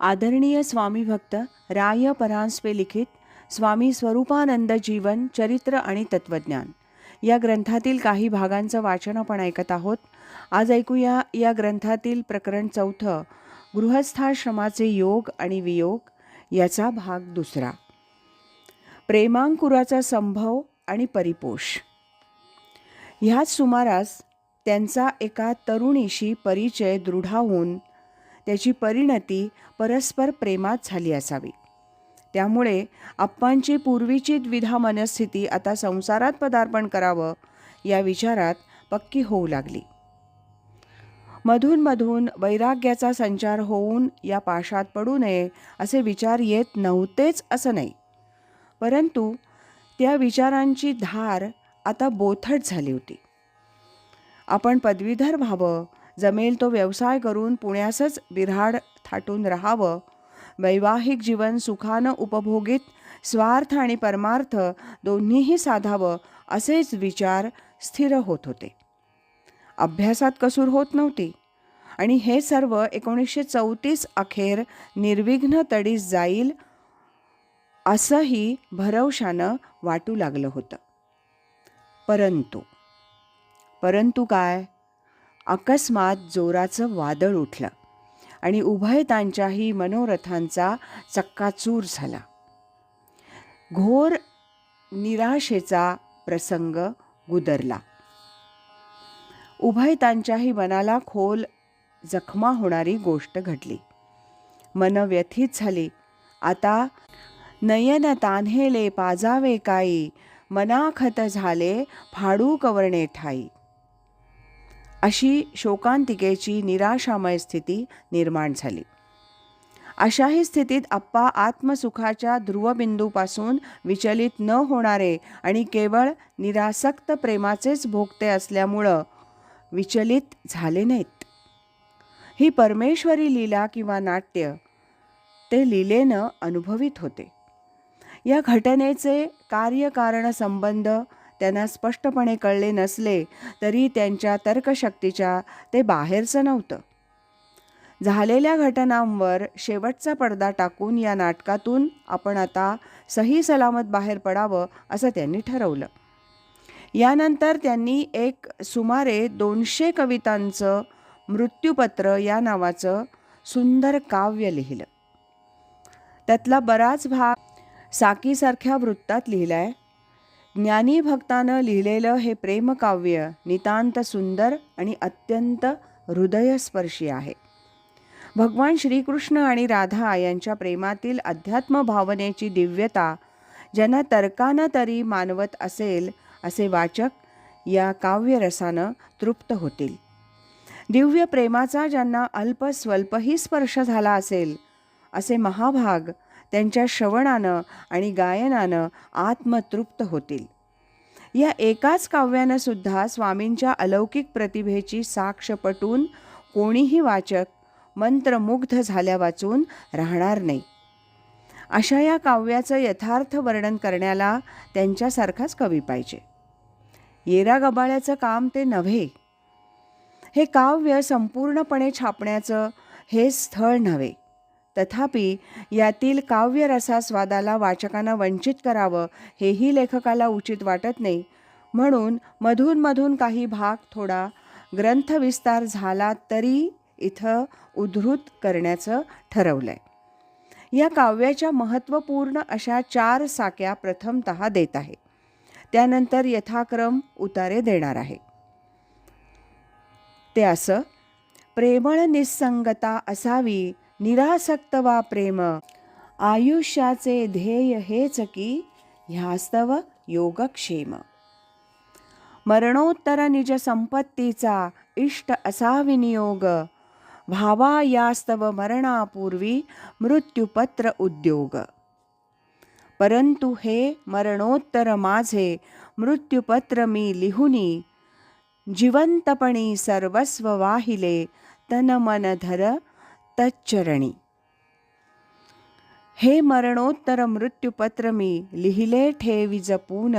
आदरणीय स्वामी भक्त राय परांजपे लिखित स्वामी स्वरूपानंद जीवन चरित्र आणि तत्वज्ञान या ग्रंथातील काही भागांचं वाचन आपण ऐकत आहोत. आज ऐकूया या ग्रंथातील प्रकरण चौथं गृहस्थाश्रमाचे योग आणि वियोग याचा भाग दुसरा. प्रेमांकुराचा संभव आणि परिपोष. ह्याच सुमारास त्यांचा एका तरुणीशी परिचय दृढा होऊन त्याची परिणती परस्पर प्रेमात झाली असावी. त्यामुळे आप्पांची पूर्वीची द्विधा मनस्थिती आता संसारात पदार्पण करावं या विचारात पक्की होऊ लागली. मधून मधून वैराग्याचा संचार होऊन या पाशात पडू नये असे विचार येत नव्हतेच असं नाही. परंतु त्या विचारांची धार आता बोथट झाली होती. आपण पदवीधर व्हावं जमेल तो व्यवसाय करून पुण्यासच बिऱ्हाड थाटून राहावं. वैवाहिक जीवन सुखानं उपभोगीत स्वार्थ आणि परमार्थ दोन्हीही साधावं असेच विचार स्थिर होत होते. अभ्यासात कसूर होत नव्हती. आणि हे सर्व एकोणीसशे चौतीस अखेर निर्विघ्न तडीस जाईल असंही भरवशानं वाटू लागलं होतं. परंतु परंतु काय? अकस्मात जोराचं वादळ उठलं आणि उभयतांच्याही मनोरथांचा चक्काचूर झाला. घोर निराशेचा प्रसंग गुदरला. उभयतांच्याही मनाला खोल जखमा होणारी गोष्ट घडली. मन व्यथित झाली. आता नयन तान्हेले पाजावे काई मनाखत झाले फाडू कवरणे ठाई. अशी शोकांतिकेची निराशामय स्थिती निर्माण झाली. अशाही स्थितीत आप्पा आत्मसुखाच्या ध्रुवबिंदूपासून विचलित न होणारे आणि केवळ निरासक्त प्रेमाचेच भोगते असल्यामुळं विचलित झाले नाहीत. ही परमेश्वरी लीला किंवा नाट्य ते लीलेनं अनुभवित होते. या घटनेचे कार्यकारण संबंध त्यांना स्पष्टपणे कळले नसले तरी त्यांच्या तर्कशक्तीच्या ते बाहेरचं नव्हतं. झालेल्या घटनांवर शेवटचा पडदा टाकून या नाटकातून आपण आता सही सलामत बाहेर पडावं असं त्यांनी ठरवलं. यानंतर त्यांनी एक सुमारे दोनशे कवितांचं मृत्यूपत्र या नावाचं सुंदर काव्य लिहिलं. त्यातला बराच भाग साकीसारख्या वृत्तात लिहिलाय. ज्ञानी भक्तानं लिहिलेलं हे प्रेमकाव्य नितांत सुंदर आणि अत्यंत हृदयस्पर्शी आहे. भगवान श्रीकृष्ण आणि राधा यांच्या प्रेमातील अध्यात्म भावनेची दिव्यता ज्यांना तर्कानं तरी मानवत असेल असे वाचक या काव्यरसानं तृप्त होतील. दिव्य प्रेमाचा ज्यांना अल्प स्वल्पही स्पर्श झाला असेल असे महाभाग त्यांच्या श्रवणानं आणि गायनानं आत्मतृप्त होतील. या एकाच काव्यानं सुद्धा स्वामींच्या अलौकिक प्रतिभेची साक्ष पटून कोणीही वाचक मंत्रमुग्ध झाल्या वाचून राहणार नाही. अशा या काव्याचं यथार्थ वर्णन करण्याला त्यांच्यासारखाच कवी पाहिजे. येरा गबाळ्याचं काम ते नव्हे. हे काव्य संपूर्णपणे छापण्याचं हे स्थळ नव्हे. तथापि यातील काव्यरसास्वादाला वाचकांना वंचित करावं हेही लेखकाला उचित वाटत नाही. म्हणून मधूनमधून काही भाग थोडा ग्रंथविस्तार झाला तरी इथं उद्धृत करण्याचं ठरवलं आहे या काव्याच्या महत्त्वपूर्ण अशा चार साक्या प्रथमत देत आहे. त्यानंतर यथाक्रम उतारे देणार आहे. ते असं प्रेमळ निस्संगता असावी निरासक्त वा प्रेम. आयुष्याचे ध्येय हेच की ह्यास्तव योगक्षेम. मरणोत्तर निज संपत्तीचा इष्ट असा विनियोग. भावा यास्तव मरणापूर्वी मृत्युपत्र उद्योग. परंतु हे मरणोत्तर माझे मृत्युपत्र मी लिहुनी. जिवंतपणी सर्वस्व वाहिले तन मन तच्चरणी हे मरणोत्तर मृत्यूपत्र मी लिहिले ठेवी जपून.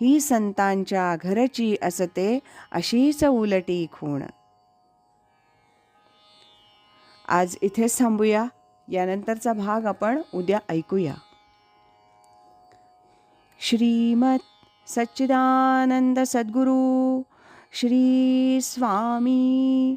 ही संतांच्या घरची असते अशीच उलटी खूण. आज इथेच थांबूया. यानंतरचा भाग आपण उद्या ऐकूया. श्रीमत सच्चिदानंद सद्गुरू श्री स्वामी